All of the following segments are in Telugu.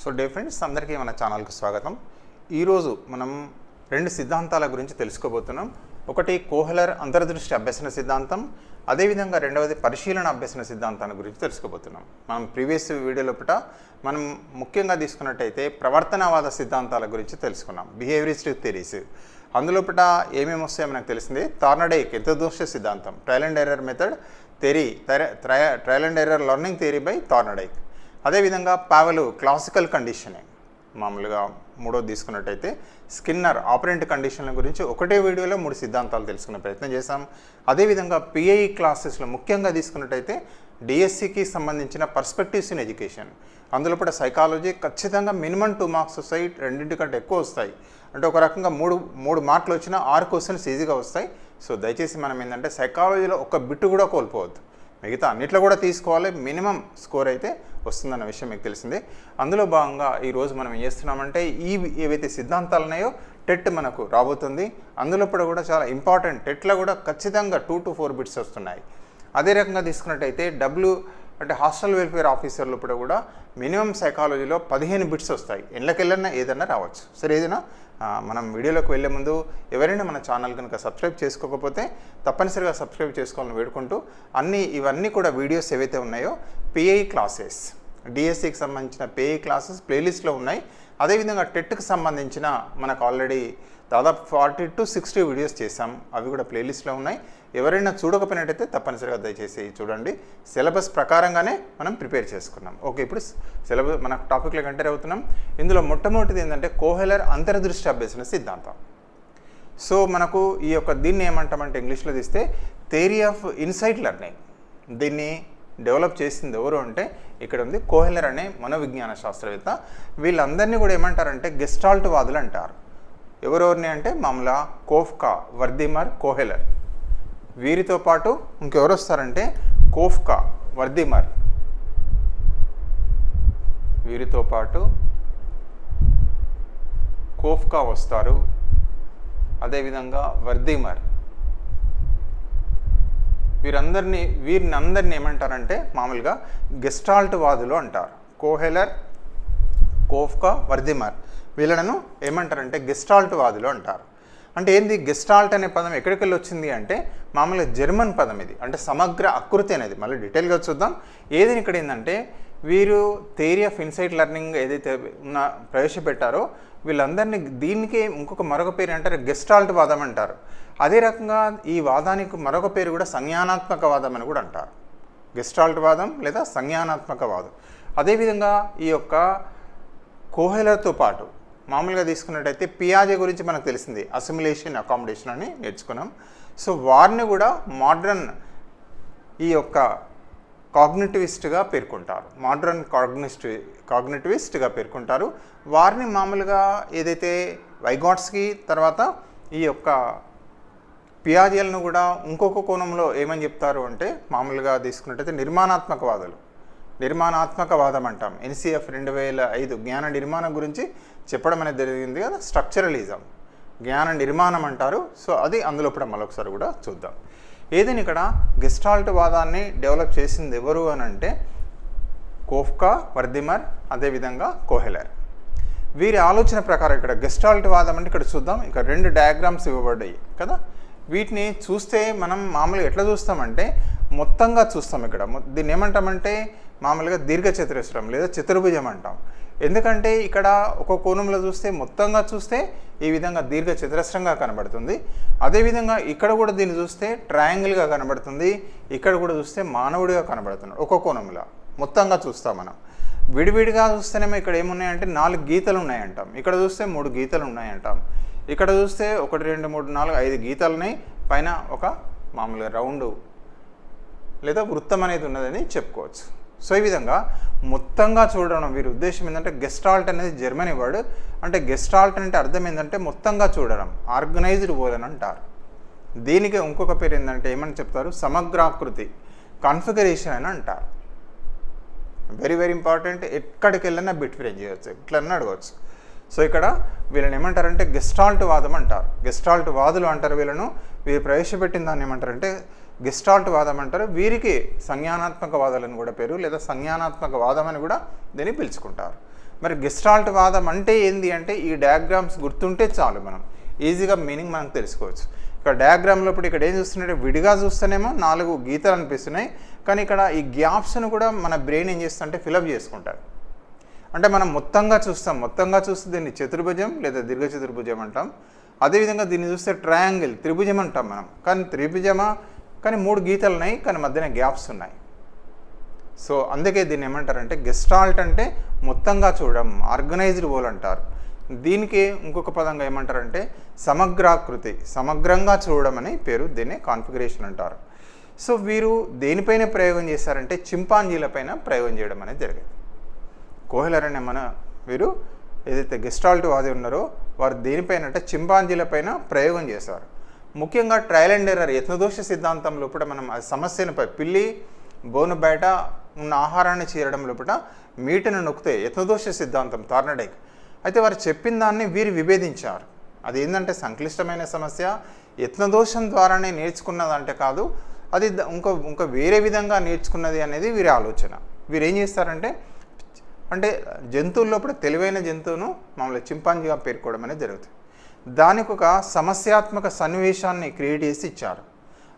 సో డే ఫ్రెండ్స్ అందరికీ మన ఛానల్కి స్వాగతం. ఈరోజు మనం రెండు సిద్ధాంతాల గురించి తెలుసుకోబోతున్నాం. ఒకటి కోహలర్ అంతర్దృష్టి అభ్యసన సిద్ధాంతం అదేవిధంగా రెండవది పరిశీలన అభ్యసన సిద్ధాంతాన్ని గురించి తెలుసుకోబోతున్నాం. మనం ప్రీవియస్ వీడియోలో లోపల మనం ముఖ్యంగా తీసుకున్నట్టయితే ప్రవర్తనవాద సిద్ధాంతాల గురించి తెలుసుకున్నాం. బిహేవియరిస్టిక్ థెరీస్ అందులోపట ఏమేమి వస్తాయో మనకు తెలిసింది. థార్నడేక్ ఎంతదోష సిద్ధాంతం. Trial and error method theory trial and error learning theory by Thorndike అదేవిధంగా పావలు క్లాసికల్ కండిషనింగ్ మామూలుగా మూడోది తీసుకున్నట్టయితే స్కిన్నర్ ఆపరెంట్ కండిషన్ల గురించి ఒకటే వీడియోలో మూడు సిద్ధాంతాలు తెలుసుకునే ప్రయత్నం చేశాం. అదేవిధంగా పిఐ క్లాసెస్లో ముఖ్యంగా తీసుకున్నట్టయితే డిఎస్సికి సంబంధించిన పర్స్పెక్టివ్స్ ఇన్ ఎడ్యుకేషన్. అందులో కూడా సైకాలజీ ఖచ్చితంగా మినిమం టూ మార్క్స్ వస్తాయి రెండింటికంటే ఎక్కువ వస్తాయి. అంటే ఒక రకంగా మూడు మూడు మార్కులు వచ్చినా ఆరు క్వశ్చన్స్ ఈజీగా వస్తాయి. సో దయచేసి మనం ఏంటంటే సైకాలజీలో ఒక బిట్టు కూడా కోల్పోవద్దు. మిగతా అన్నిట్లో కూడా తీసుకోవాలి. మినిమం స్కోర్ అయితే వస్తుందన్న విషయం మీకు తెలిసిందే. అందులో భాగంగా ఈరోజు మనం ఏం చేస్తున్నామంటే ఈ ఏవైతే సిద్ధాంతాలు ఉన్నాయో టెట్ మనకు రాబోతుంది. అందులో కూడా చాలా ఇంపార్టెంట్ టెట్లో కూడా ఖచ్చితంగా టూ టు ఫోర్ బిట్స్ వస్తున్నాయి. అదే రకంగా తీసుకున్నట్టయితే డబ్ల్యూ అంటే హాస్టల్ వెల్ఫేర్ ఆఫీసర్లు కూడా మినిమం సైకాలజీలో పదిహేను బిట్స్ వస్తాయి. ఎళ్ళకెళ్ళన్నా ఏదన్నా రావచ్చు. సరే ఏదైనా మనం వీడియోలోకి వెళ్ళే ముందు ఎవరైనా మన ఛానల్ కనుక సబ్స్క్రైబ్ చేసుకోకపోతే తప్పనిసరిగా సబ్స్క్రైబ్ చేసుకోవాలని వేడుకుంటూ అన్ని ఇవన్నీ కూడా వీడియోస్ ఏవైతే ఉన్నాయో పిఐ క్లాసెస్ డిఎస్సికి సంబంధించిన పిఐ క్లాసెస్ ప్లేలిస్ట్లో ఉన్నాయి. అదేవిధంగా టెట్కి సంబంధించిన మనకు ఆల్రెడీ దాదాపు ఫార్టీ టు సిక్స్టీ వీడియోస్ చేసాం అవి కూడా ప్లేలిస్ట్లో ఉన్నాయి. ఎవరైనా చూడకపోయినట్టయితే తప్పనిసరిగా దయచేసి చూడండి. సిలబస్ ప్రకారంగానే మనం ప్రిపేర్ చేసుకున్నాం. ఓకే ఇప్పుడు సిలబస్ మన టాపిక్లోకి ఎంటర్ అవుతున్నాం. ఇందులో మొట్టమొదటిది ఏంటంటే కోహెలర్ అంతర్దృష్టి అభ్యసన సిద్ధాంతం. సో మనకు ఈ యొక్క దీన్ని ఏమంటామంటే ఇంగ్లీష్లో తీస్తే థేరీ ఆఫ్ ఇన్సైట్ లెర్నింగ్. దీన్ని డెవలప్ చేసింది ఎవరు అంటే ఇక్కడ ఉంది కోహెలర్ అనే మనోవిజ్ఞాన శాస్త్రవేత్త. వీళ్ళందరినీ కూడా ఏమంటారంటే గెస్టాల్ట్ వాదులు అంటారు. ఎవరెవరిని అంటే మామూలుగా కోఫ్కా వర్దిమర్ కోహెలర్. వీరితో పాటు ఇంకెవరు వస్తారంటే కోఫ్కా వర్దిమర్. వీరితో పాటు కోఫ్కా వస్తారు. అదేవిధంగా వర్దిమర్. వీరందరినీ వీరిని అందరిని ఏమంటారంటే మామూలుగా గెస్టాల్ట్ వాదులు అంటారు. Kohler Koffka Wertheimer. వీళ్ళను ఏమంటారంటే గెస్టాల్ట్ వాదులు అంటారు. అంటే ఏంది? గెస్టాల్ట్ అనే పదం ఎక్కడికి వెళ్ళి వచ్చింది అంటే మామూలుగా జర్మన్ పదం ఇది. అంటే సమగ్ర ఆకృతి అనేది. మళ్ళీ డీటెయిల్గా చూద్దాం. ఏది ఇక్కడ ఏంటంటే వీరు థియరీ ఆఫ్ ఇన్సైట్ లెర్నింగ్ ఏదైతే ఉన్న ప్రవేశపెట్టారో వీళ్ళందరినీ దీనికి ఇంకొక మరొక పేరు అంటారు గెస్టాల్ట్ వాదం అంటారు. అదే రకంగా ఈ వాదానికి మరొక పేరు కూడా సంజ్ఞానాత్మక వాదం అని కూడా అంటారు. గెస్టాల్ట్ వాదం లేదా సంజ్ఞానాత్మక వాదం. అదేవిధంగా ఈ యొక్క కోహెలర్తో పాటు మామూలుగా తీసుకున్నట్టయితే పియాజే గురించి మనకు తెలిసింది. అసిమిలేషన్ అకామిడేషన్ అని నేర్చుకున్నాం. సో వారిని కూడా మోడ్రన్ ఈ యొక్క కాగ్నిటివిస్ట్గా పేర్కొంటారు. మోడ్రన్ కాగ్నిస్ట్ కాగ్నిటివిస్ట్గా పేర్కొంటారు. వారిని మామూలుగా ఏదైతే వైగాట్స్కి తర్వాత ఈ యొక్క పియాజేలను కూడా ఇంకొక కోణంలో ఏమని చెప్తారు అంటే మామూలుగా తీసుకున్నట్టయితే నిర్మాణాత్మకవాదులు. నిర్మాణాత్మకవాదం అంటాం ఎన్సిఎఫ్ రెండు వేల ఐదు జ్ఞాన నిర్మాణం గురించి చెప్పడం అనేది జరిగింది కదా స్ట్రక్చరలిజం. జ్ఞాన నిర్మాణం అంటారు సో అది అందులో ఇప్పుడు మరొకసారి కూడా చూద్దాం. ఏదైనా ఇక్కడ గెస్టాల్ట్ వాదాన్ని డెవలప్ చేసింది ఎవరు అని అంటే కోఫ్కా వర్దిమర్ అదేవిధంగా కోహెలర్. వీరి ఆలోచన ప్రకారం ఇక్కడ గెస్టాల్ట్ వాదం అంటే ఇక్కడ చూద్దాం. ఇక్కడ రెండు డయాగ్రామ్స్ ఇవ్వబడ్డాయి కదా. వీటిని చూస్తే మనం మామూలుగా ఎట్లా చూస్తామంటే మొత్తంగా చూస్తాం ఇక్కడ. దీన్ని ఏమంటామంటే మామూలుగా దీర్ఘచతురస్రం లేదా చతుర్భుజం అంటాం. ఎందుకంటే ఇక్కడ ఒక కోణంలో చూస్తే మొత్తంగా చూస్తే ఈ విధంగా దీర్ఘ చతురస్రంగా కనబడుతుంది. అదేవిధంగా ఇక్కడ కూడా దీన్ని చూస్తే ట్రయాంగిల్గా కనబడుతుంది. ఇక్కడ కూడా చూస్తే మానవుడిగా కనబడుతున్నాడు ఒక కోణంలో. మొత్తంగా చూస్తాం మనం. విడివిడిగా చూస్తేనేమో ఇక్కడ ఏమున్నాయంటే నాలుగు గీతలు ఉన్నాయంటాం ఇక్కడ చూస్తే మూడు గీతలు ఉన్నాయంటాం ఇక్కడ చూస్తే ఒకటి రెండు మూడు నాలుగు ఐదు గీతలు ఉన్నాయి పైన ఒక మామూలుగా రౌండ్ లేదా వృత్తం అనేది ఉన్నదని చెప్పుకోవచ్చు. సో ఈ విధంగా మొత్తంగా చూడడం వీరి ఉద్దేశం ఏంటంటే గెస్టాల్ట్ అనేది జర్మనీ వర్డ్. అంటే గెస్టాల్ట్ అంటే అర్థం ఏంటంటే మొత్తంగా చూడడం ఆర్గనైజ్డ్ వరల్డ్ అని అంటారు. దీనికి ఇంకొక పేరు ఏంటంటే ఏమని చెప్తారు? సమగ్రాకృతి కాన్ఫిగరేషన్ అని అంటారు. వెరీ వెరీ ఇంపార్టెంట్ ఎక్కడికి వెళ్ళినా బిట్ ఫ్రేమ్ చేయొచ్చు ఎట్లన్నా అడగవచ్చు సో ఇక్కడ వీళ్ళని ఏమంటారంటే గెస్టాల్ట్ వాదం అంటారు. గెస్టాల్ట్ వాదులు అంటారు వీళ్ళను. వీరు ప్రవేశపెట్టిన దాన్ని ఏమంటారంటే గెస్టాల్ట్ వాదం అంటారు వీరికి సంజ్ఞానాత్మక వాదాలని కూడా పేరు లేదా సంజ్ఞానాత్మక వాదం అని కూడా దీన్ని పిలుచుకుంటారు. మరి గెస్టాల్ట్ వాదం అంటే ఏంది అంటే ఈ డయాగ్రామ్స్ గుర్తుంటే చాలు మనం. ఈజీగా మీనింగ్ మనం తెలుసుకోవచ్చు. ఇక్కడ డయాగ్రామ్లో ఇప్పుడు ఇక్కడ ఏం చూస్తున్నట్టే విడిగా చూస్తేనేమో నాలుగు గీతలు అనిపిస్తున్నాయి. కానీ ఇక్కడ ఈ గ్యాప్స్ను కూడా మన బ్రెయిన్ ఏం చేస్తుంటే ఫిలప్ చేసుకుంటారు. అంటే మనం మొత్తంగా చూస్తాం. మొత్తంగా చూస్తే దీన్ని చతుర్భుజం లేదా దీర్ఘ చతుర్భుజం అంటాం. అదేవిధంగా దీన్ని చూస్తే ట్రయాంగిల్ త్రిభుజం అంటాం మనం. కానీ త్రిభుజమా కానీ మూడు గీతలు ఉన్నాయి కానీ మధ్యన గ్యాప్స్ ఉన్నాయి. సో అందుకే దీన్ని ఏమంటారంటే గెస్టాల్ట్ అంటే మొత్తంగా చూడడం ఆర్గనైజ్డ్ గోల్ అంటారు. దీనికి ఇంకొక పదంగా ఏమంటారంటే సమగ్రాకృతి సమగ్రంగా చూడడం అని పేరు దీన్ని కాన్ఫిగరేషన్ అంటారు. సో వీరు దేనిపైన ప్రయోగం చేశారంటే చింపాంజీలపైన ప్రయోగం చేయడం అనేది జరిగింది. కోహ్లర్ అనే మన వీరు ఏదైతే గెస్టాల్ట్ వాది ఉన్నారో వారు దేనిపైన అంటే చింపాంజీలపైన ప్రయోగం చేశారు. ముఖ్యంగా ట్రయల్ అండ్ ఎర్రర్ యత్నదోష సిద్ధాంతం లోపల మనం ఆ సమస్యను పిల్లి బోను బయట ఉన్న ఆహారాన్ని చేరడం లోపల మీటను నొక్కితే యత్నదోష సిద్ధాంతం తార్నడైక్ అయితే వారు చెప్పిన దాన్ని వీరు విభేదించారు. అది ఏంటంటే సంక్లిష్టమైన సమస్య యత్నదోషం ద్వారానే నేర్చుకున్నదంటే కాదు అది ఇంకో ఇంకా వేరే విధంగా నేర్చుకున్నది అనేది వీరి ఆలోచన. వీరు ఏం చేస్తారంటే అంటే జంతువుల్లో తెలివైన జంతువును మామూలుగా చింపాంజీగా పేర్కోవడం అనేది జరుగుతుంది. దానికి ఒక సమస్యాత్మక సన్నివేశాన్ని క్రియేట్ చేసి ఇచ్చారు.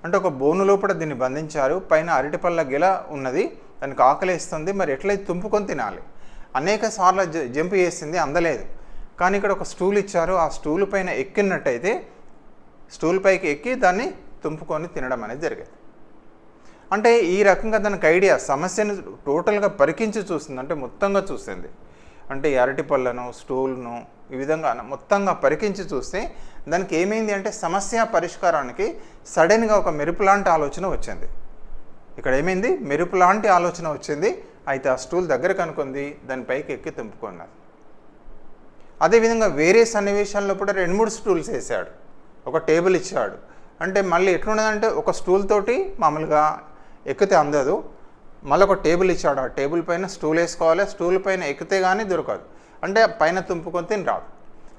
అంటే ఒక బోను లోపల దీన్ని బంధించారు పైన అరటిపళ్ళ గెల ఉన్నది దానికి ఆకలేస్తుంది మరి ఎట్లయితే తుంపుకొని తినాలి? అనేక సార్లు జ- జంప్ చేసింది అందలేదు. కానీ ఇక్కడ ఒక స్టూల్ ఇచ్చారు ఆ స్టూల్ పైన ఎక్కినట్టయితే స్టూల్ పైకి ఎక్కి దాన్ని తుంపుకొని తినడం అనేది జరిగేది. అంటే ఈ రకంగా దానికి ఐడియా సమస్యను టోటల్గా పరికించి చూసింది అంటే మొత్తంగా చూసింది. అంటే అరటి పళ్ళను స్టూల్ను ఈ విధంగా మొత్తంగా పరికించి చూస్తే దానికి ఏమైంది అంటే సమస్య పరిష్కారానికి సడన్గా ఒక మెరుపు లాంటి ఆలోచన వచ్చింది. ఇక్కడ ఏమైంది? మెరుపు లాంటి ఆలోచన వచ్చింది. అయితే ఆ స్టూల్ దగ్గర కనుక్కుంది దాని పైకి ఎక్కి తెంపుకున్నది అదేవిధంగా వేరే సన్నివేశాల్లో కూడా రెండు మూడు స్టూల్స్ వేసాడు. ఒక టేబుల్ ఇచ్చాడు. అంటే మళ్ళీ ఎట్లున్నదంటే ఒక స్టూల్ తోటి మామూలుగా ఎక్కితే అందదు. మళ్ళీ ఒక టేబుల్ ఇచ్చాడు. ఆ టేబుల్ పైన స్టూల్ వేసుకోవాలి. స్టూల్ పైన ఎక్కితే కానీ దొరకదు. అంటే పైన తుంపుకొని తిని రాదు.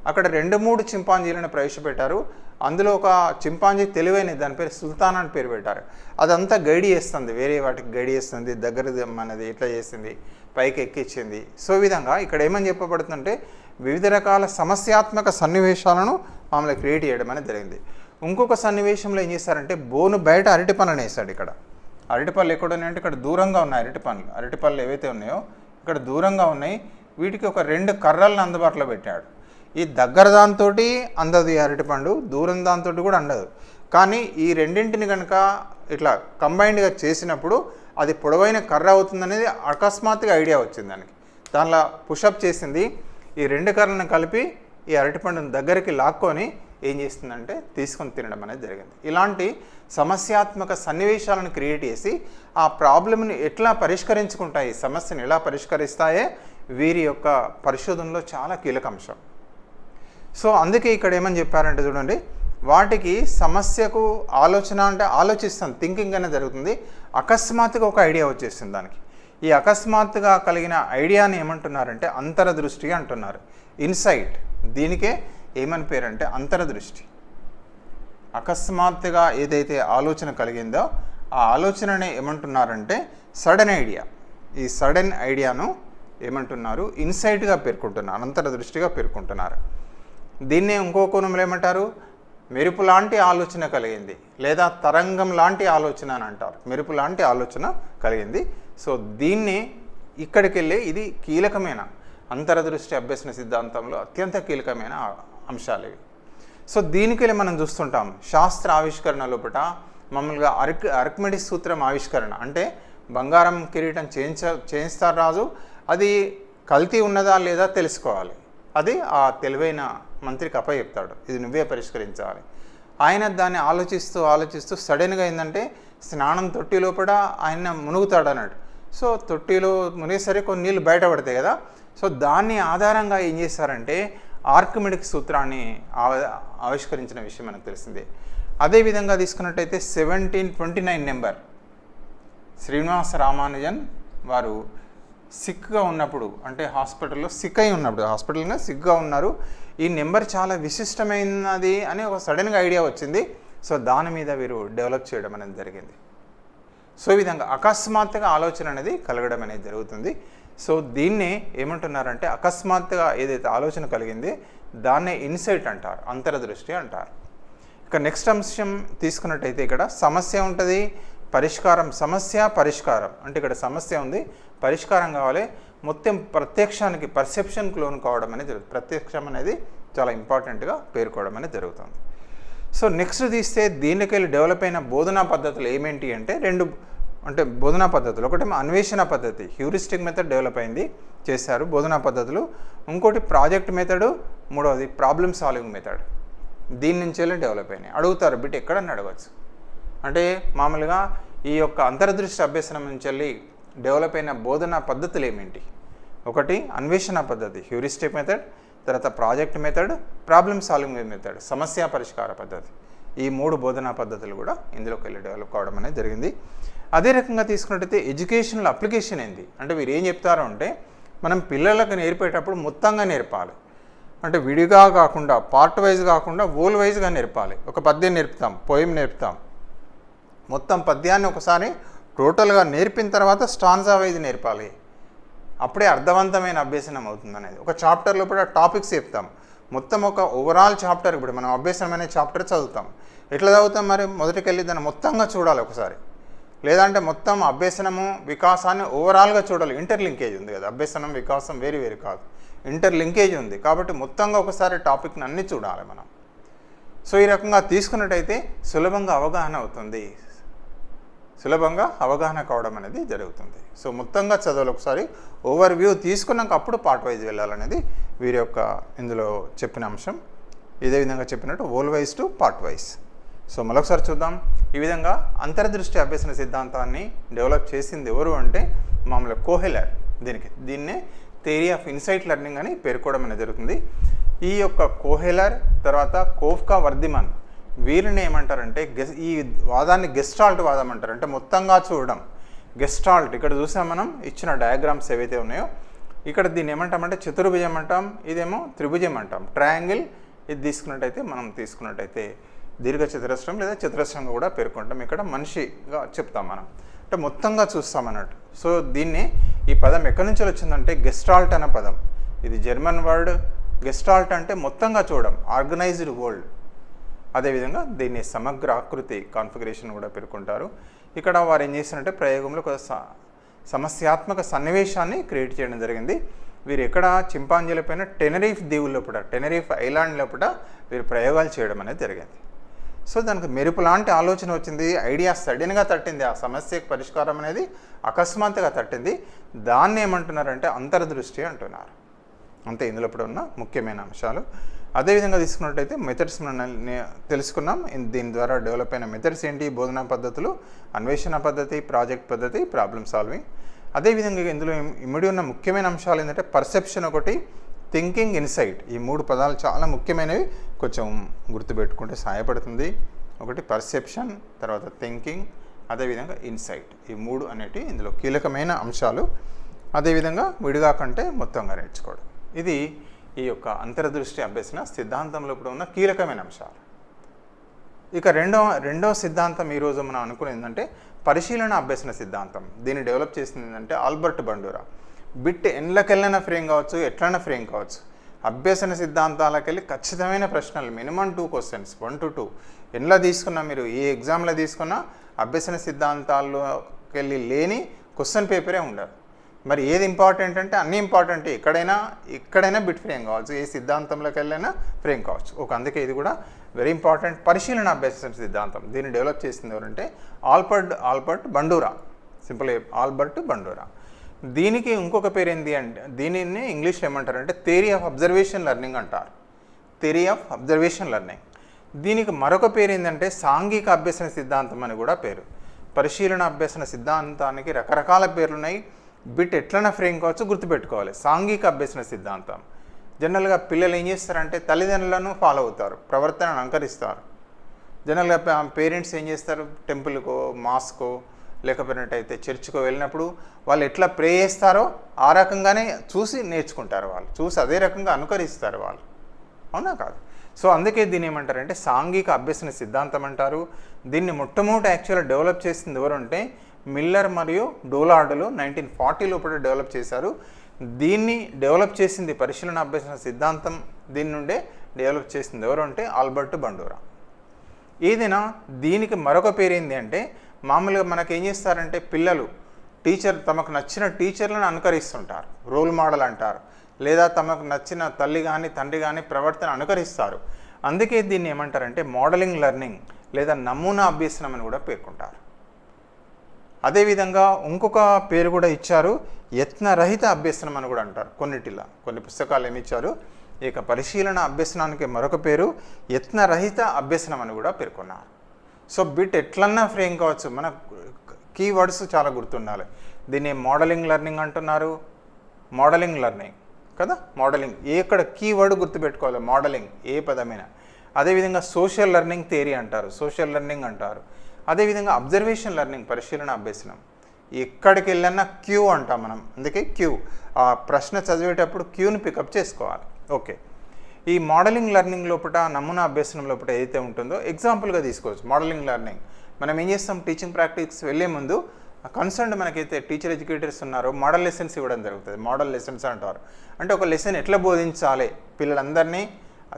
అక్కడ రెండు మూడు చింపాంజీలను ప్రవేశపెట్టారు. అందులో ఒక చింపాంజీ తెలివైనది. దాని పేరు సుల్తాన్ అని పేరు పెట్టారు. అదంతా గైడ్ చేస్తుంది. వేరే వాటికి గైడ్ చేస్తుంది. దగ్గర మనది ఇట్లా చేసింది. పైకి ఎక్కిచ్చింది. సో విధంగా ఇక్కడ ఏమని చెప్పబడుతుందంటే వివిధ రకాల సమస్యాత్మక సన్నివేశాలను మామూలుగా క్రియేట్ చేయడం అనేది జరిగింది. ఇంకొక సన్నివేశంలో ఏం చేశారంటే బోను బయట అరటి పనులు వేశాడు ఇక్కడ. అరటిపళ్ళు ఎక్కడ ఉన్నాయంటే ఇక్కడ దూరంగా ఉన్నాయి అరటి పండ్లు. అరటి పళ్ళు ఏవైతే ఉన్నాయో ఇక్కడ దూరంగా ఉన్నాయి. వీటికి ఒక రెండు కర్రలను అందుబాటులో పెట్టాడు. ఈ దగ్గర దాంతో అందదు ఈ అరటిపండు దూరం దాంతో కూడా అందదు. కానీ ఈ రెండింటిని కనుక ఇట్లా కంబైన్డ్గా చేసినప్పుడు అది పొడవైన కర్ర అవుతుందనేది అకస్మాత్తుగా ఐడియా వచ్చింది దానికి. దానిలో పుషప్ చేసింది. ఈ రెండు కర్రలను కలిపి ఈ అరటిపండుని దగ్గరికి లాక్కొని ఏం చేస్తుందంటే తీసుకొని తినడం అనేది జరిగింది. ఇలాంటి సమస్యాత్మక సన్నివేశాలను క్రియేట్ చేసి ఆ ప్రాబ్లమ్ని ఎట్లా పరిష్కరించుకుంటాయి సమస్యను ఎలా పరిష్కరిస్తాయే వీరి యొక్క పరిశోధనలో చాలా కీలక అంశం సో అందుకే ఇక్కడ ఏమని చెప్పారంటే చూడండి వాటికి సమస్యకు ఆలోచన అంటే ఆలోచిస్తాం థింకింగ్ అనేది జరుగుతుంది. అకస్మాత్తుగా ఒక ఐడియా వచ్చేసింది దానికి. ఈ అకస్మాత్తుగా కలిగిన ఐడియాని ఏమంటున్నారంటే అంతరదృష్టి అంటున్నారు. ఇన్సైట్ దీనికే ఏమని పేరంటే అంతరదృష్టి అకస్మాత్తుగా ఏదైతే ఆలోచన కలిగిందో ఆ ఆలోచనని ఏమంటున్నారంటే సడన్ ఐడియా. ఈ సడన్ ఐడియాను ఏమంటున్నారు? ఇన్సైట్గా పేర్కొంటున్నారు అంతర దృష్టిగా పేర్కొంటున్నారు. దీన్నే ఇంకో కోణంలో ఏమంటారు? మెరుపు లాంటి ఆలోచన కలిగింది లేదా తరంగం లాంటి ఆలోచన అని అంటారు. మెరుపు లాంటి ఆలోచన కలిగింది. సో దీన్ని ఇక్కడికి వెళ్ళి ఇది కీలకమైన? అంతరదృష్టి అభ్యసన సిద్ధాంతంలో అత్యంత కీలకమైన అంశాలు ఇవి. సో దీనికి మనం చూస్తుంటాం శాస్త్ర ఆవిష్కరణ లోపల మామూలుగా అర్క్ అర్క్మెడిస్ సూత్రం ఆవిష్కరణ. అంటే బంగారం కిరీటం చేయించ చేయిస్తారు రాజు అది కల్తీ ఉన్నదా లేదా తెలుసుకోవాలి. అది ఆ తెలివైన మంత్రికి అప్పచెప్తాడు ఇది నువ్వే పరిష్కరించాలి. ఆయన దాన్ని ఆలోచిస్తూ ఆలోచిస్తూ సడన్గా ఏంటంటే స్నానం తొట్టి లోపల ఆయన మునుగుతాడు అన్నాడు సో తొట్టిలో మునేసరి కొన్ని నీళ్ళు బయటపడతాయి కదా. సో దాన్ని ఆధారంగా ఏం చేస్తారంటే ఆర్కిమెడిక్ సూత్రాన్ని ఆవ- ఆవిష్కరించిన విషయం మనకు తెలిసిందే. అదేవిధంగా తీసుకున్నట్టయితే seventeen twenty nine number Srinivasa Ramanujan వారు సిక్గా ఉన్నప్పుడు అంటే హాస్పిటల్లో సిక్ అయి ఉన్నప్పుడు హాస్పిటల్గా సిక్గా ఉన్నారు. ఈ నెంబర్ చాలా విశిష్టమైనది అని ఒక సడన్గా ఐడియా వచ్చింది. సో దాని మీద వీరు డెవలప్ చేయడం అనేది జరిగింది. సో ఈ విధంగా అకస్మాత్తుగా ఆలోచన అనేది కలగడం అనేది జరుగుతుంది. సో దీన్నే ఏమంటున్నారంటే అకస్మాత్తుగా ఏదైతే ఆలోచన కలిగింది దాన్నే ఇన్సైట్ అంటారు అంతర్దృష్టి అంటారు. ఇక నెక్స్ట్ అంశం తీసుకున్నట్టయితే ఇక్కడ సమస్య ఉంటుంది పరిష్కారం సమస్య పరిష్కారం. అంటే ఇక్కడ సమస్య ఉంది పరిష్కారం కావాలి. మొత్తం ప్రత్యక్షానికి పర్సెప్షన్కి లోన్ కావడం అనేది జరుగుతుంది. ప్రత్యక్షం అనేది చాలా ఇంపార్టెంట్గా పేర్కోవడం అనేది జరుగుతుంది. సో నెక్స్ట్ తీస్తే దీనికెళ్ళి డెవలప్ అయిన బోధనా పద్ధతులు ఏమేంటి అంటే రెండు అంటే బోధనా పద్ధతులు. ఒకటేమో అన్వేషణ పద్ధతి. హ్యూరిస్టిక్ మెథడ్ డెవలప్ అయింది చేశారు బోధనా పద్ధతులు. ఇంకోటి ప్రాజెక్ట్ మెథడు మూడవది ప్రాబ్లమ్ సాల్వింగ్ మెథడ్. దీని నుంచి వెళ్ళి డెవలప్ అయినాయి. అడుగుతారు బిట్ ఎక్కడన్నా అడగచ్చు. అంటే మామూలుగా ఈ యొక్క అంతర్దృష్టి అభ్యసనం నుంచి వెళ్ళి డెవలప్ అయిన బోధనా పద్ధతులు ఏమిటి? ఒకటి అన్వేషణ పద్ధతి హ్యూరిస్టిక్ మెథడ్. తర్వాత project method problem solving method సమస్య పరిష్కార పద్ధతి. ఈ మూడు బోధనా పద్ధతులు కూడా ఇందులోకి వెళ్ళి డెవలప్ కావడం అనేది జరిగింది. అదే రకంగా తీసుకున్నట్టయితే ఎడ్యుకేషనల్ అప్లికేషన్ ఏంది? అంటే వీరు ఏం చెప్తారు అంటే మనం పిల్లలకు నేర్పేటప్పుడు మొత్తంగా నేర్పాలి. అంటే విడిగా కాకుండా పార్ట్ వైజ్ కాకుండా ఓల్ వైజ్గా నేర్పాలి. ఒక పద్యం నేర్పుతాం పోయం నేర్పుతాం. మొత్తం పద్యాన్ని ఒకసారి టోటల్గా నేర్పిన తర్వాత స్టాన్జా వైజ్ నేర్పాలి. అప్పుడే అర్థవంతమైన అభ్యసనం అవుతుంది అనేది. ఒక చాప్టర్లో కూడా టాపిక్స్ చెప్తాం. మొత్తం ఒక ఓవరాల్ చాప్టర్ ఇప్పుడు మనం అభ్యసనమైన చాప్టర్ చదువుతాం. ఎట్లా చదువుతాం మరి? మొదటికెళ్ళి దాన్ని మొత్తంగా చూడాలి ఒకసారి. లేదంటే మొత్తం అభ్యసనము వికాసాన్ని ఓవరాల్గా చూడాలి. ఇంటర్ లింకేజ్ ఉంది కదా. అభ్యసనం వికాసం వేరు వేరు కాదు. ఇంటర్ లింకేజ్ ఉంది. కాబట్టి మొత్తంగా ఒకసారి టాపిక్ని అన్నీ చూడాలి మనం. సో ఈ రకంగా తీసుకున్నట్టయితే సులభంగా అవగాహన అవుతుంది. సులభంగా అవగాహన కావడం అనేది జరుగుతుంది. సో మొత్తంగా చదవాలి ఒకసారి. ఓవర్ వ్యూ తీసుకున్నాక అప్పుడు పార్ట్ వైజ్ వెళ్ళాలనేది వీరి యొక్క ఇందులో చెప్పిన అంశం. ఇదే విధంగా చెప్పినట్టు whole wise to part wise so మరొకసారి చూద్దాం. ఈ విధంగా అంతర్దృష్టి అభ్యసన సిద్ధాంతాన్ని డెవలప్ చేసింది ఎవరు అంటే మామూలు కోహెలర్. దీనికి దీన్నే థియరీ ఆఫ్ ఇన్సైట్ లెర్నింగ్ అని పేర్కోవడం అనేది జరుగుతుంది. ఈ యొక్క కోహెలర్ తర్వాత కోఫ్కా వర్ధిమన్ వీరిని ఏమంటారంటే గెస్ ఈ వాదాన్ని గెస్టాల్ట్ వాదం అంటారు. అంటే మొత్తంగా చూడడం. గెస్టాల్ట్ ఇక్కడ చూసాం మనం ఇచ్చిన డయాగ్రామ్స్ ఏవైతే ఉన్నాయో ఇక్కడ దీన్ని ఏమంటామంటే చతుర్భుజం అంటాం ఇదేమో త్రిభుజం అంటాం. ట్రయాంగిల్ ఇది తీసుకున్నట్టయితే మనం తీసుకున్నట్టయితే దీర్ఘ చతురస్రం లేదా చతురస్రంగా కూడా పేర్కొంటాం. ఇక్కడ మనిషిగా చెప్తాం మనం. అంటే మొత్తంగా చూస్తామన్నట్టు సో దీన్ని ఈ పదం ఎక్కడి నుంచి వచ్చిందంటే గెస్టాల్ట్ అనే పదం. ఇది జర్మన్ వర్డ్ గెస్టాల్ట్ అంటే మొత్తంగా చూడడం. ఆర్గనైజ్డ్ వరల్డ్ అదేవిధంగా దీన్ని సమగ్ర ఆకృతి కాన్ఫిగరేషన్ కూడా పేర్కొంటారు. ఇక్కడ వారు ఏం చేసినట్టే ప్రయోగంలో ఒక స- సమస్యాత్మక సన్నివేశాన్ని క్రియేట్ చేయడం జరిగింది. వీరు ఎక్కడ చింపాంజీల పైన టెనరీఫ్ దీవుల లోపల టెనరీఫ్ ఐలాండ్ లోపల వీరు ప్రయోగాలు చేయడం అనేది జరిగింది. సో దానికి మెరుపు లాంటి ఆలోచన వచ్చింది. ఐడియా సడన్గా తట్టింది. ఆ సమస్యకు పరిష్కారం అనేది అకస్మాత్తుగా తట్టింది. దాన్ని ఏమంటున్నారంటే అంతర్దృష్టి అంటున్నారు. అంతే ఇందులో ఇప్పుడు ఉన్న ముఖ్యమైన అంశాలు. అదేవిధంగా తీసుకున్నట్టయితే మెథడ్స్ మనం తెలుసుకున్నాం. దీని ద్వారా డెవలప్ అయిన మెథడ్స్ ఏంటి? బోధనా పద్ధతులు అన్వేషణ పద్ధతి ప్రాజెక్ట్ పద్ధతి ప్రాబ్లమ్ సాల్వింగ్ అదేవిధంగా ఇందులో ఇమిడి ఉన్న ముఖ్యమైన అంశాలు ఏంటంటే పర్సెప్షన్ ఒకటి థింకింగ్ ఇన్సైట్ ఈ మూడు పదాలు చాలా ముఖ్యమైనవి కొంచెం గుర్తుపెట్టుకుంటే సహాయపడుతుంది. ఒకటి పర్సెప్షన్ తర్వాత థింకింగ్ అదేవిధంగా ఇన్సైట్. ఈ మూడు అనేటివి ఇందులో కీలకమైన అంశాలు. అదేవిధంగా విడిగా కంటే మొత్తంగా నేర్చుకోవడం. ఇది ఈ యొక్క అంతర్దృష్టి అభ్యసన సిద్ధాంతంలో కూడా ఉన్న కీలకమైన అంశాలు. ఇక రెండో రెండవ సిద్ధాంతం ఈరోజు మనం అనుకునేది ఏంటంటే పరిశీలన అభ్యసన సిద్ధాంతం. దీన్ని డెవలప్ చేసింది ఏంటంటే ఆల్బర్ట్ బండూరా. బిట్ ఎన్లకెళ్ళిన ఫ్రేమ్ కావచ్చు ఎట్లైనా ఫ్రేమ్ కావచ్చు. అభ్యసన సిద్ధాంతాలకెళ్ళి ఖచ్చితమైన ప్రశ్నలు minimum two questions one two two ఎన్లా తీసుకున్నా మీరు ఏ ఎగ్జామ్లో తీసుకున్నా అభ్యసన సిద్ధాంతాల్లోకెళ్ళి లేని క్వశ్చన్ పేపరే ఉండదు. మరి ఏది ఇంపార్టెంట్ అంటే అన్ని ఇంపార్టెంట్ ఎక్కడైనా ఎక్కడైనా బిట్ ఫ్రేమ్ కావచ్చు ఏ సిద్ధాంతంలోకి వెళ్ళైనా ఫ్రేమ్ కావచ్చు. ఒక అందుకే ఇది కూడా వెరీ ఇంపార్టెంట్ పరిశీలన అభ్యసన సిద్ధాంతం. దీన్ని డెవలప్ చేసింది ఎవరంటే Albert Albert Bandura. Simple Albert Bandura. దీనికి ఇంకొక పేరు ఏంది అంటే దీనిని ఇంగ్లీష్లో ఏమంటారు అంటే థియరీ ఆఫ్ అబ్జర్వేషన్ లెర్నింగ్ అంటారు. థియరీ ఆఫ్ అబ్జర్వేషన్ లెర్నింగ్ దీనికి మరొక పేరు ఏంటంటే సాంఘిక అభ్యసన సిద్ధాంతం అని కూడా పేరు. పరిశీలన అభ్యసన సిద్ధాంతానికి రకరకాల పేర్లు ఉన్నాయి. బిట్ ఎట్లైనా ఫ్రేమ్ కావచ్చు గుర్తుపెట్టుకోవాలి. సాంఘిక అభ్యసన సిద్ధాంతం. జనరల్గా పిల్లలు ఏం చేస్తారంటే తల్లిదండ్రులను ఫాలో అవుతారు ప్రవర్తనను అనుకరిస్తారు. జనరల్గా పేరెంట్స్ ఏం చేస్తారు టెంపుల్కో మాస్కో లేకపోయినట్టయితే చర్చ్కు వెళ్ళినప్పుడు వాళ్ళు ఎట్లా ప్రే చేస్తారో ఆ రకంగానే చూసి నేర్చుకుంటారు వాళ్ళు. చూసి అదే రకంగా అనుకరిస్తారు వాళ్ళు. అవునా కాదు? సో అందుకే దీన్ని ఏమంటారంటే సాంఘిక అభ్యసన సిద్ధాంతం అంటారు. దీన్ని మొట్టమొదటి యాక్చువల్గా డెవలప్ చేసింది ఎవరంటే మిల్లర్ మరియు డోలార్డులు నైన్టీన్ ఫార్టీ లోపల డెవలప్ చేశారు. దీన్ని డెవలప్ చేసింది పరిశీలన అభ్యసన సిద్ధాంతం దీని నుండే డెవలప్ చేసింది ఎవరు అంటే ఆల్బర్ట్ బండూరా ఏదైనా దీనికి మరొక పేరు ఏంటి అంటే మామూలుగా మనకి ఏం చేస్తారంటే పిల్లలు టీచర్ తమకు నచ్చిన టీచర్లను అనుకరిస్తుంటారు. రోల్ మోడల్ అంటారు. లేదా తమకు నచ్చిన తల్లి కానీ తండ్రి కానీ ప్రవర్తన అనుకరిస్తారు. అందుకే దీన్ని ఏమంటారంటే మోడలింగ్ లెర్నింగ్ లేదా నమూనా అభ్యసనం అని కూడా పేర్కొంటారు. అదేవిధంగా ఇంకొక పేరు కూడా ఇచ్చారు యత్నరహిత అభ్యసనం అని కూడా అంటారు. కొన్నిటిలా కొన్ని పుస్తకాలు ఏమి ఇచ్చారు? ఇక పరిశీలన అభ్యసనానికి మరొక పేరు యత్నరహిత అభ్యసనం అని కూడా పేర్కొన్నారు. సో బిట్ ఎట్లన్నా ఫ్రేమ్ కావచ్చు. మన కీవర్డ్స్ చాలా గుర్తుండాలి. దీన్ని మోడలింగ్ లెర్నింగ్ అంటున్నారు. మోడలింగ్ లెర్నింగ్ కదా? మోడలింగ్. ఎక్కడ కీవర్డ్ గుర్తుపెట్టుకోవాలి? మోడలింగ్. ఏ పదమైనా. అదేవిధంగా సోషల్ లెర్నింగ్ థియరీ అంటారు. సోషల్ లెర్నింగ్ అంటారు. అదేవిధంగా అబ్జర్వేషన్ లెర్నింగ్ పరిశీలన అభ్యసనం. ఎక్కడికి వెళ్ళన్నా క్యూ అంటాం మనం. అందుకే క్యూ. ఆ ప్రశ్న చదివేటప్పుడు క్యూని పికప్ చేసుకోవాలి. ఓకే. ఈ మోడలింగ్ లెర్నింగ్ లోపల నమూనా అభ్యసనం లోపల ఏదైతే ఉంటుందో ఎగ్జాంపుల్గా తీసుకోవచ్చు. Modelling learning. మనం ఏం చేస్తాం? టీచింగ్ ప్రాక్టీస్ వెళ్ళే ముందు కన్సర్న్ మనకైతే టీచర్ ఎడ్యుకేటర్స్ ఉన్నారో మోడల్ లెసన్స్ ఇవ్వడం జరుగుతుంది. మోడల్ లెసన్స్ అంటారు. అంటే ఒక లెసన్ ఎట్లా బోధించాలి? పిల్లలందరినీ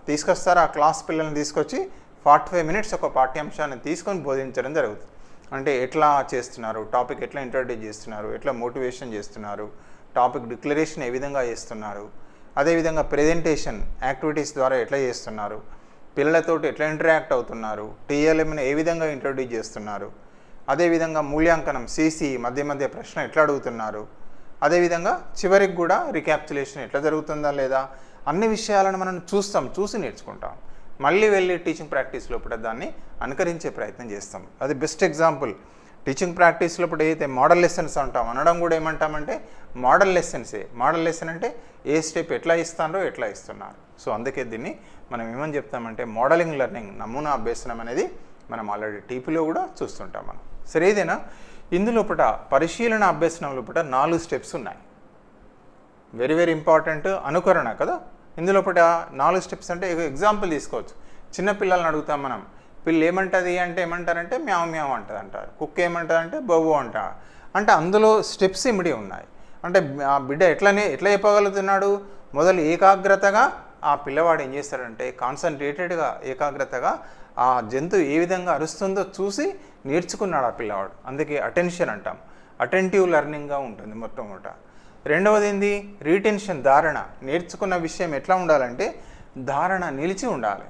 తీసుకొస్తారు? ఆ క్లాస్ పిల్లల్ని తీసుకొచ్చి ఫార్టీ ఫైవ్ మినిట్స్ ఒక పాఠ్యాంశాన్ని తీసుకొని బోధించడం జరుగుతుంది. అంటే ఎట్లా చేస్తున్నారు? టాపిక్ ఎట్లా ఇంట్రడ్యూస్ చేస్తున్నారు? ఎట్లా మోటివేషన్ చేస్తున్నారు? టాపిక్ డిక్లరేషన్ ఏ విధంగా చేస్తున్నారు? అదేవిధంగా ప్రెజెంటేషన్ యాక్టివిటీస్ ద్వారా ఎట్లా చేస్తున్నారు? పిల్లలతోటి ఎట్లా ఇంటరాక్ట్ అవుతున్నారు? టీఎల్ఎంని ఏ విధంగా ఇంట్రొడ్యూస్ చేస్తున్నారు? అదేవిధంగా మూల్యాంకనం సీసీ మధ్య మధ్య ప్రశ్న ఎట్లా అడుగుతున్నారు? అదేవిధంగా చివరికి కూడా రికాప్చులేషన్ ఎట్లా జరుగుతుందా లేదా? అన్ని విషయాలను మనం చూస్తాం చూసి నేర్చుకుంటాం. మళ్ళీ వెళ్ళి టీచింగ్ ప్రాక్టీస్ లోపల దాన్ని అనుకరించే ప్రయత్నం చేస్తాం. అది బెస్ట్ ఎగ్జాంపుల్ టీచింగ్ ప్రాక్టీస్ లోపల ఏదైతే మోడల్ లెసన్స్ అంటాం అనడం కూడా ఏమంటామంటే మోడల్ లెసన్సే మోడల్ లెసన్ అంటే ఏ స్టెప్ ఎట్లా ఇస్తారో ఎట్లా ఇస్తున్నారు. సో అందుకే దీన్ని మనం ఏమని చెప్తామంటే మోడలింగ్ లెర్నింగ్ నమూనా అభ్యసనం అనేది మనం ఆల్రెడీ టీపీలో కూడా చూస్తుంటాం మనం. సరే ఏదైనా ఇందులోపట పరిశీలన అభ్యసనం లోపల నాలుగు స్టెప్స్ ఉన్నాయి. వెరీ వెరీ ఇంపార్టెంట్ అనుకరణ కదా? ఇందులోపట నాలుగు స్టెప్స్ అంటే ఎగ్జాంపుల్ తీసుకోవచ్చు. చిన్నపిల్లల్ని అడుగుతాం మనం పిల్ల ఏమంటుంది అంటే ఏమంటారంటే మ్యావ్ మ్యావ్ అంటుంది అంటారు కుక్క ఏమంటుంది అంటే బొవ్వు అంట అంటే అందులో స్టెప్స్ ఇమిడి ఉన్నాయి? అంటే ఆ బిడ్డ ఎట్లనే ఎట్లా చెప్పగలుగుతున్నాడు? మొదలు ఏకాగ్రతగా ఆ పిల్లవాడు ఏం చేస్తాడంటే కాన్సన్ట్రేటెడ్గా ఏకాగ్రతగా ఆ జంతువు ఏ విధంగా అరుస్తుందో చూసి నేర్చుకున్నాడు ఆ పిల్లవాడు. అందుకే అటెన్షన్ అంటాం. అటెంటివ్ లెర్నింగ్గా ఉంటుంది మొట్టమొదట రెండవది ఏంది రీటెన్షన్ ధారణ. నేర్చుకున్న విషయం ఎట్లా ఉండాలంటే ధారణ నిలిచి ఉండాలి.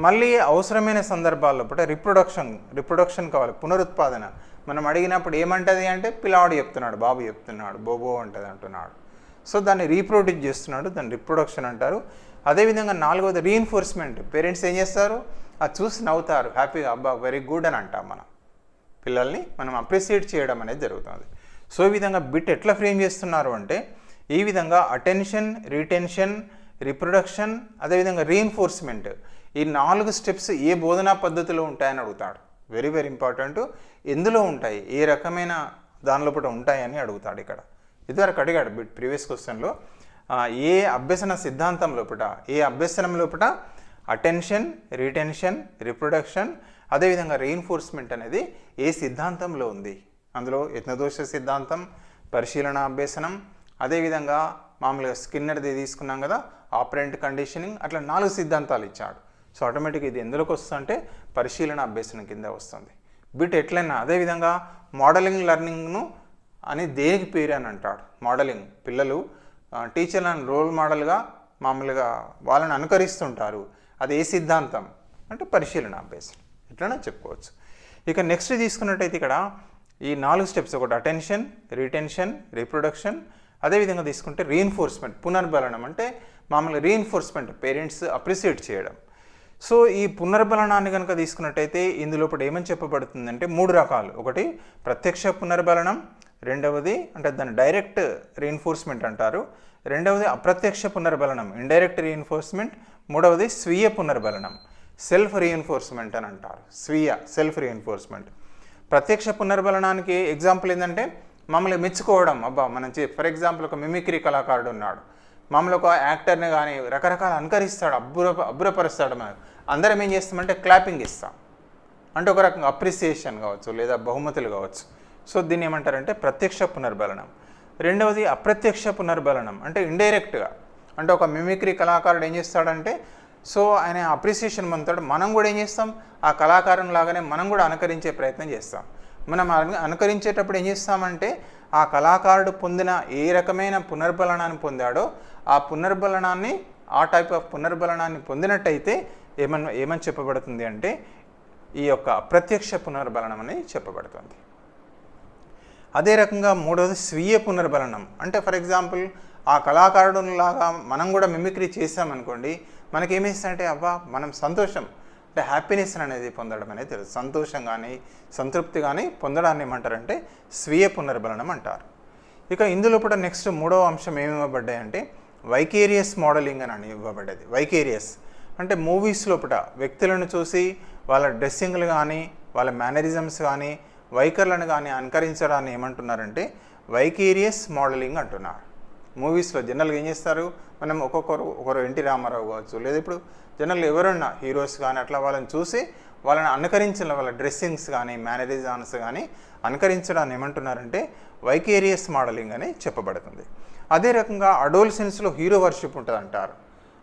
మళ్ళీ అవసరమైన సందర్భాల్లో పూట రిప్రొడక్షన్ రిప్రొడక్షన్ కావాలి పునరుత్పాదన. మనం అడిగినప్పుడు ఏమంటది అంటే పిల్లవాడు చెప్తున్నాడు బాబు చెప్తున్నాడు బోబో అంటది అంటున్నాడు. సో దాన్ని రీప్రొడ్యూస్ చేస్తున్నాడు దాన్ని రిప్రొడక్షన్ అంటారు. అదేవిధంగా నాలుగవది రీఎన్ఫోర్స్మెంట్ పేరెంట్స్ ఏం చేస్తారు? అది చూసి నవ్వుతారు. హ్యాపీగా అబ్బా వెరీ గుడ్ అని అంటాం మనం. పిల్లల్ని మనం అప్రిసియేట్ చేయడం అనేది జరుగుతుంది. సో ఈ విధంగా బిట్ ఎట్లా ఫ్రేమ్ చేస్తున్నారు అంటే ఈ విధంగా అటెన్షన్ రీటెన్షన్ రిప్రొడక్షన్ అదేవిధంగా రీఎన్ఫోర్స్మెంట్ ఈ నాలుగు స్టెప్స్ ఏ బోధనా పద్ధతిలో ఉంటాయని అడుగుతాడు. Very very important. ఎందులో ఉంటాయి? ఏ రకమైన దానిలో పూట ఉంటాయని అడుగుతాడు ఇక్కడ. ఇదివరకు అడిగాడు బిట్ ప్రీవియస్ క్వశ్చన్లో ఏ అభ్యసన సిద్ధాంతం లోపల ఏ అభ్యసనం లోపల అటెన్షన్ రీటెన్షన్ రిప్రొడక్షన్ అదేవిధంగా రీఎన్ఫోర్స్మెంట్ అనేది ఏ సిద్ధాంతంలో ఉంది? అందులో యత్నదోష సిద్ధాంతం పరిశీలన అభ్యసనం అదేవిధంగా మామూలుగా స్కిన్నర్ది తీసుకున్నాం కదా ఆపరెంట్ కండిషనింగ్ అట్లా నాలుగు సిద్ధాంతాలు ఇచ్చాడు. సో ఆటోమేటిక్ ఇది ఎందులోకి వస్తుందంటే పరిశీలన అభ్యసనం కింద వస్తుంది. బిట్ ఎట్లయినా అదేవిధంగా మోడలింగ్ లెర్నింగ్ను అని దేనికి పేరు అని అంటాడు? మోడలింగ్. పిల్లలు టీచర్లను రోల్ మోడల్గా మామూలుగా వాళ్ళని అనుకరిస్తుంటారు. అది ఏ సిద్ధాంతం? అంటే పరిశీలన అభ్యాసం. ఎట్లనే చెప్పుకోవచ్చు. ఇక నెక్స్ట్ తీసుకున్నట్టయితే ఇక్కడ ఈ నాలుగు స్టెప్స్ ఒకటి అటెన్షన్ రీటెన్షన్ రీప్రొడక్షన్ అదేవిధంగా తీసుకుంటే రీఎన్ఫోర్స్మెంట్ పునర్బలనం అంటే మామూలుగా రీఎన్ఫోర్స్మెంట్ పేరెంట్స్ అప్రిసియేట్ చేయడం. సో ఈ పునర్బలనాన్ని కనుక తీసుకున్నట్టయితే ఇందులోపల ఏమని చెప్పబడుతుందంటే మూడు రకాలు. ఒకటి ప్రత్యక్ష పునర్బలనం. రెండవది అంటే దాన్ని డైరెక్ట్ రీఎన్ఫోర్స్మెంట్ అంటారు. రెండవది అప్రత్యక్ష పునర్బలనం. ఇండైరెక్ట్ రీఎన్ఫోర్స్మెంట్ మూడవది స్వీయ పునర్బలనం. సెల్ఫ్ రీఎన్ఫోర్స్మెంట్ అని అంటారు. స్వీయ సెల్ఫ్ రీఎన్ఫోర్స్మెంట్ ప్రత్యక్ష పునర్బలనానికి ఎగ్జాంపుల్ ఏంటంటే మమ్మల్ని మెచ్చుకోవడం. అబ్బా మనం చే ఫర్ ఎగ్జాంపుల్ ఒక మిమిక్రీ కళాకారుడు ఉన్నాడు. మమ్మల్ని ఒక యాక్టర్ని కానీ రకరకాల అనుకరిస్తాడు అబ్బుర అబ్బురపరుస్తాడు మనకు. అందరం ఏం చేస్తామంటే క్లాపింగ్ ఇస్తాం. అంటే ఒక రకంగా అప్రిసియేషన్ కావచ్చు లేదా బహుమతులు కావచ్చు. సో దీన్ని ఏమంటారంటే ప్రత్యక్ష పునర్బలనం. రెండవది అప్రత్యక్ష పునర్బలనం. అంటే ఇండైరెక్ట్గా అంటే ఒక మిమిక్రీ కళాకారుడు ఏం చేస్తాడంటే సో ఆయన అప్రిసియేషన్ పొందుతాడు. మనం కూడా ఏం చేస్తాం? ఆ కళాకారుని లాగానే మనం కూడా అనుకరించే ప్రయత్నం చేస్తాం. మనం అనుకరించేటప్పుడు ఏం చేస్తామంటే ఆ కళాకారుడు పొందిన ఏ రకమైన పునర్బలనాన్ని పొందాడో ఆ పునర్బలనాన్ని ఆ టైప్ ఆఫ్ పునర్బలనాన్ని పొందినట్టయితే ఏమని ఏమని చెప్పబడుతుంది అంటే ఈ యొక్క ప్రత్యక్ష పునర్బలనం అని చెప్పబడుతుంది. అదే రకంగా మూడవది స్వీయ పునర్బలనం. అంటే ఫర్ ఎగ్జాంపుల్ ఆ కళాకారుడులాగా మనం కూడా మిమిక్రీ చేసామనుకోండి మనకి ఏమేస్తుందంటే అవ్వా మనం సంతోషం. అంటే హ్యాపీనెస్ అనేది పొందడం అనేది తెలుసు. సంతోషం కానీ సంతృప్తి కానీ పొందడాన్ని ఏమంటారంటే స్వీయ పునర్బలనం అంటారు. ఇక ఇందులో కూడా నెక్స్ట్ మూడవ అంశం ఏమి ఇవ్వబడ్డాయి అంటే వైకేరియస్ మోడలింగ్ అని ఇవ్వబడ్డది. వైకేరియస్ అంటే మూవీస్ లోపల వ్యక్తులను చూసి వాళ్ళ డ్రెస్సింగ్లు కానీ వాళ్ళ మేనరిజమ్స్ కానీ వైఖరులను కానీ అనుకరించడాన్ని ఏమంటున్నారంటే వైకేరియస్ మోడలింగ్ అంటున్నారు. మూవీస్లో జనరల్గా ఏం చేస్తారు? మనం ఒక్కొక్కరు ఒకరు ఎన్టీ రామారావు కావచ్చు లేదా ఇప్పుడు జనరల్ ఎవరున్నా హీరోస్ కానీ అట్లా వాళ్ళని చూసి వాళ్ళని అనుకరించిన వాళ్ళ డ్రెస్సింగ్స్ కానీ మేనరిజాన్స్ కానీ అనుకరించడాన్ని ఏమంటున్నారంటే వైకేరియస్ మోడలింగ్ అని చెప్పబడుతుంది. అదే రకంగా అడోల్సెన్స్లో హీరో వర్షిప్ ఉంటుంది అంటారు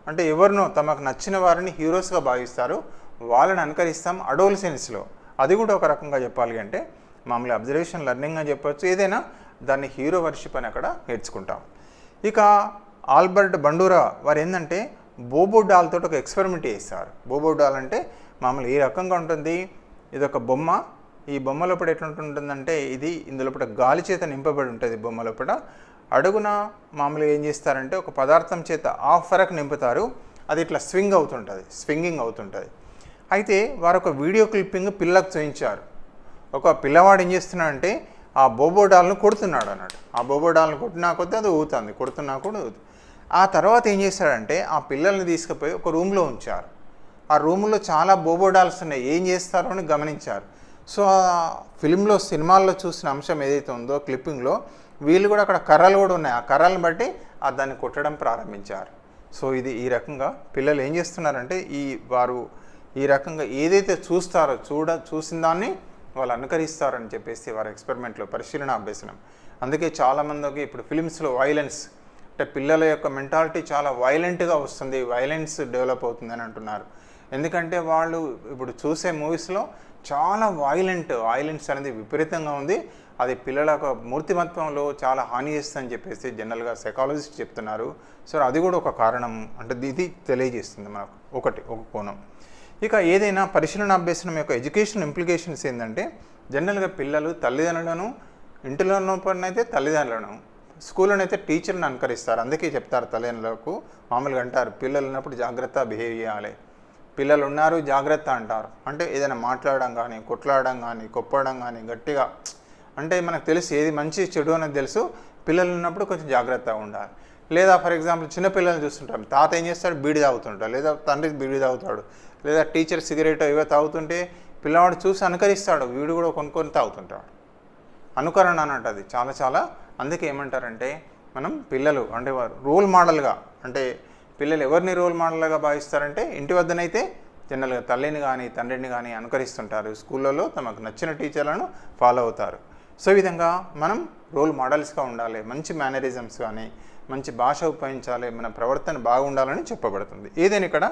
అంటే ఎవరినో తమకు నచ్చిన వారిని హీరోస్గా భావిస్తారు. వాళ్ళని అనుకరిస్తాం అడోల్సెన్స్లో అది కూడా ఒక రకంగా చెప్పాలి అంటే మామూలు అబ్జర్వేషన్ లెర్నింగ్ అని చెప్పొచ్చు. ఏదైనా దాన్ని హీరో వర్షిప్ అని అక్కడ నేర్చుకుంటాం. ఇక ఆల్బర్ట్ బండూరా వారు ఏంటంటే బోబో డాల్ తోటి ఒక ఎక్స్పెరిమెంట్ చేస్తారు బోబో డాల్ అంటే మామూలు ఏ రకంగా ఉంటుంది. ఇది ఒక బొమ్మ. ఈ బొమ్మ లోపల ఎట్లుంటుందంటే ఇది ఇందులోపల గాలి చేత నింపబడి ఉంటుంది బొమ్మ లోపల. అడుగున మామూలుగా ఏం చేస్తారంటే ఒక పదార్థం చేత ఆఫ్ వరకు నింపుతారు. అది ఇట్లా స్వింగ్ అవుతుంటుంది. స్వింగింగ్ అవుతుంటుంది. అయితే వారు ఒక వీడియో క్లిప్పింగ్ పిల్లకు చూపించారు ఒక పిల్లవాడు ఏం చేస్తున్నాడంటే ఆ బోబోడాల్ను కొడుతున్నాడు అన్నట్టు ఆ బోబోడాల్ను కొట్టినా కొద్దీ అది ఊగుతుంది. కొడుతున్నా కూడా ఊగుతుంది. ఆ తర్వాత ఏం చేశాడంటే ఆ పిల్లల్ని తీసుకుపోయి ఒక రూమ్లో ఉంచారు. ఆ రూమ్లో చాలా బోబోడాల్స్ ఉన్నాయి. ఏం చేస్తారో అని గమనించారు. సో ఆ ఫిలింలో సినిమాల్లో చూసిన అంశం ఏదైతే ఉందో క్లిప్పింగ్లో వీళ్ళు కూడా అక్కడ కర్రలు కూడా ఉన్నాయి. ఆ కర్రలను బట్టి ఆ దాన్ని కొట్టడం ప్రారంభించారు. సో ఇది ఈ రకంగా పిల్లలు ఏం చేస్తున్నారంటే ఈ వారు ఈ రకంగా ఏదైతే చూస్తారో చూడ చూసిన దాన్ని వాళ్ళు అనుకరిస్తారని చెప్పేసి వారి ఎక్స్పెరిమెంట్లో పరిశీలన అభ్యసనం. అందుకే చాలామందికి ఇప్పుడు ఫిలిమ్స్లో వైలెన్స్ అంటే పిల్లల యొక్క మెంటాలిటీ చాలా వైలెంట్గా వస్తుంది. వైలెన్స్ డెవలప్ అవుతుందని అంటున్నారు. ఎందుకంటే వాళ్ళు ఇప్పుడు చూసే మూవీస్లో చాలా వైలెంట్ వైలెన్స్ అనేది విపరీతంగా ఉంది. అది పిల్లల యొక్క మూర్తిమత్వంలో చాలా హాని చేస్తుందని చెప్పేసి జనరల్గా సైకాలజిస్ట్ చెప్తున్నారు. సో అది కూడా ఒక కారణం. అంటే ఇది తెలియజేస్తుంది మనకు. ఒకటి ఒక కోణం. ఇక ఏదైనా పరిశీలన అభ్యసనం యొక్క ఎడ్యుకేషన్ ఇంప్లికేషన్స్ ఏంటంటే జనరల్గా పిల్లలు తల్లిదండ్రులను ఇంటిలో అయితే తల్లిదండ్రులను స్కూల్లోనైతే టీచర్ని అనుకరిస్తారు. అందుకే చెప్తారు తల్లిదండ్రులకు మామూలుగా అంటారు పిల్లలు ఉన్నప్పుడు జాగ్రత్త బిహేవ్ చేయాలి. పిల్లలు ఉన్నారు జాగ్రత్త అంటారు. అంటే ఏదైనా మాట్లాడడం కానీ కొట్లాడడం కానీ కొప్పడం కానీ గట్టిగా అంటే మనకు తెలుసు ఏది మంచి చెడు అనేది తెలుసు. పిల్లలు ఉన్నప్పుడు కొంచెం జాగ్రత్తగా ఉండాలి. లేదా ఫర్ ఎగ్జాంపుల్ చిన్నపిల్లల్ని చూస్తుంటాం. తాత ఏం చేస్తాడు? బీడి తాగుతుంటాడు. లేదా తండ్రి బీడి తాగుతాడు. లేదా టీచర్ సిగరెట్ ఇవో తాగుతుంటే పిల్లవాడు చూసి అనుకరిస్తాడు. వీడు కూడా కొనుక్కొని తాగుతుంటాడు. అనుకరణ అన్నట్టు అది చాలా చాలా. అందుకే ఏమంటారంటే మనం పిల్లలు అంటే వారు రోల్ మోడల్గా అంటే పిల్లలు ఎవరిని రోల్ మోడల్గా భావిస్తారంటే ఇంటి వద్దనైతే జనరల్గా తల్లిని కానీ తండ్రిని కానీ అనుకరిస్తుంటారు. స్కూళ్ళలో తమకు నచ్చిన టీచర్లను ఫాలో అవుతారు. సో ఈ విధంగా మనం రోల్ మోడల్స్గా ఉండాలి. మంచి మేనరిజమ్స్ కానీ మంచి భాష ఉపయోగించాలి. మన ప్రవర్తన బాగుండాలని చెప్పబడుతుంది. ఏదైనా ఇక్కడ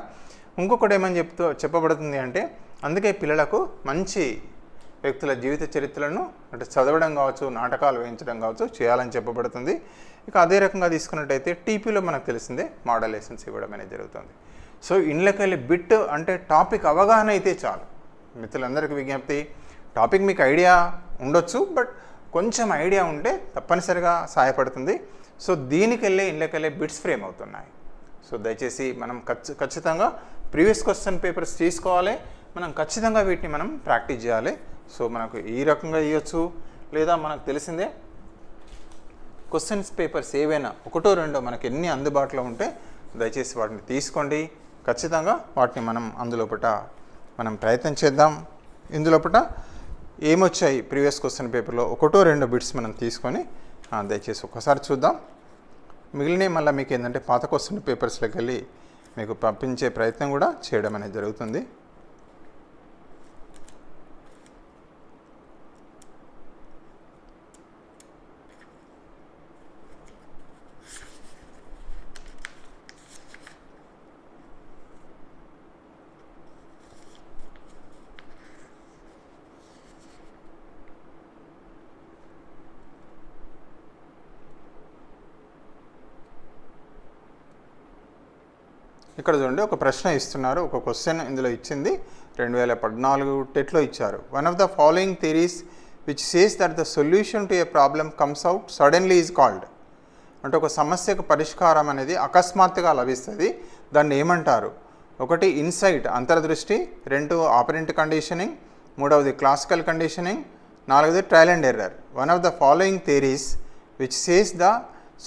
ఇంకొకటి ఏమని చెప్తూ చెప్పబడుతుంది అంటే అందుకే పిల్లలకు మంచి వ్యక్తుల జీవిత చరిత్రలను అంటే చదవడం కావచ్చు నాటకాలు వేయించడం కావచ్చు చేయాలని చెప్పబడుతుంది. ఇక అదే రకంగా తీసుకున్నట్టయితే టీపీలో మనకు తెలిసిందే మోడల్ లెసన్స్ ఇవ్వడం అనేది జరుగుతుంది. సో ఇండ్లకెళ్ళి బిట్ అంటే టాపిక్ అవగాహన అయితే చాలు. మిత్రులందరికీ విజ్ఞప్తి టాపిక్ మీకు ఐడియా ఉండొచ్చు బట్ కొంచెం ఐడియా ఉంటే తప్పనిసరిగా సహాయపడుతుంది. సో దీనికెళ్ళే వెళ్ళే బిట్స్ ఫ్రేమ్ అవుతున్నాయి. సో దయచేసి మనం ఖచ్చి ఖచ్చితంగా ప్రీవియస్ క్వశ్చన్ పేపర్స్ తీసుకోవాలి. మనం ఖచ్చితంగా వీటిని మనం ప్రాక్టీస్ చేయాలి. సో మనకు ఈ రకంగా ఇవ్వచ్చు లేదా మనకు తెలిసిందే క్వశ్చన్స్ పేపర్స్ ఏవైనా ఒకటో రెండో మనకి ఎన్ని అందుబాటులో ఉంటే దయచేసి వాటిని తీసుకోండి. ఖచ్చితంగా వాటిని మనం అందులోపట మనం ప్రయత్నం చేద్దాం. ఇందులోపట ఏమొచ్చాయి ప్రీవియస్ క్వశ్చన్ పేపర్లో? ఒకటో రెండో బిట్స్ మనం తీసుకొని దయచేసి ఒకసారి చూద్దాం. మిగిలినవి మళ్ళీ మీకు ఏంటంటే పాత క్వశ్చన్ పేపర్స్లోకి వెళ్ళి మీకు పంపించే ప్రయత్నం కూడా చేయడం అనేది జరుగుతుంది. ఇక్కడ చూడండి ఒక ప్రశ్న ఇస్తున్నారు ఒక క్వశ్చన్ ఇందులో ఇచ్చింది. రెండు వేల పద్నాలుగు టెట్లో ఇచ్చారు. One of the following theories which says that the solution to a problem comes out suddenly is called అంటే ఒక సమస్యకు పరిష్కారం అనేది అకస్మాత్తుగా లభిస్తుంది. దాన్ని ఏమంటారు? ఒకటి ఇన్సైట్ అంతర్దృష్టి. రెండు ఆపరెంట్ కండిషనింగ్ మూడవది క్లాసికల్ కండిషనింగ్ నాలుగవది trial and error one of the following theories which says the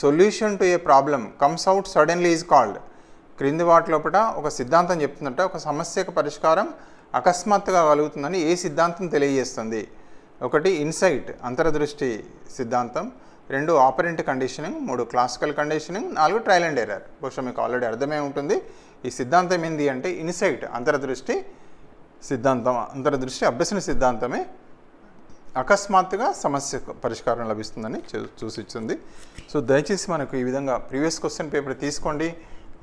solution to a problem comes out suddenly is called క్రింది వాటిలోపట ఒక సిద్ధాంతం చెప్తుందంటే. ఒక సమస్యకు పరిష్కారం అకస్మాత్తుగా కలుగుతుందని ఏ సిద్ధాంతం తెలియజేస్తుంది? ఒకటి ఇన్సైట్ అంతర్దృష్టి సిద్ధాంతం. రెండు ఆపరెంట్ కండిషనింగ్ మూడు క్లాసికల్ కండిషనింగ్ నాలుగు ట్రయల్ అండ్ ఎర్రర్ బహుశా మీకు ఆల్రెడీ అర్థమే ఉంటుంది. ఈ సిద్ధాంతం ఏంది అంటే ఇన్సైట్ అంతర్దృష్టి సిద్ధాంతం. అంతర్దృష్టి అభ్యసన సిద్ధాంతమే అకస్మాత్తుగా సమస్య పరిష్కారం లభిస్తుందని చూ- సూచించింది సో దయచేసి మనకు ఈ విధంగా ప్రీవియస్ క్వశ్చన్ పేపర్ తీసుకోండి.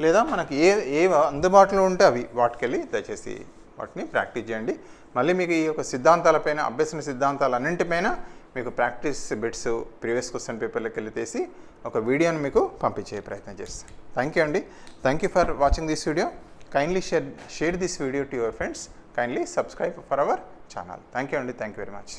లేదా మనకి ఏ ఏ అందుబాటులో ఉంటే అవి వాటికెళ్ళి దయచేసి వాటిని ప్రాక్టీస్ చేయండి. మళ్ళీ మీకు ఈ యొక్క సిద్ధాంతాలపైన అభ్యసన సిద్ధాంతాలన్నింటిపైన మీకు ప్రాక్టీస్ బిట్స్ ప్రీవియస్ క్వశ్చన్ పేపర్లోకి వెళ్ళి తీసి ఒక వీడియోని మీకు పంపించే ప్రయత్నం చేస్తాను. థ్యాంక్ యూ అండి. Thank you for watching this video kindly share share this video to your friends kindly subscribe for our channel thank you అండి. Thank you very much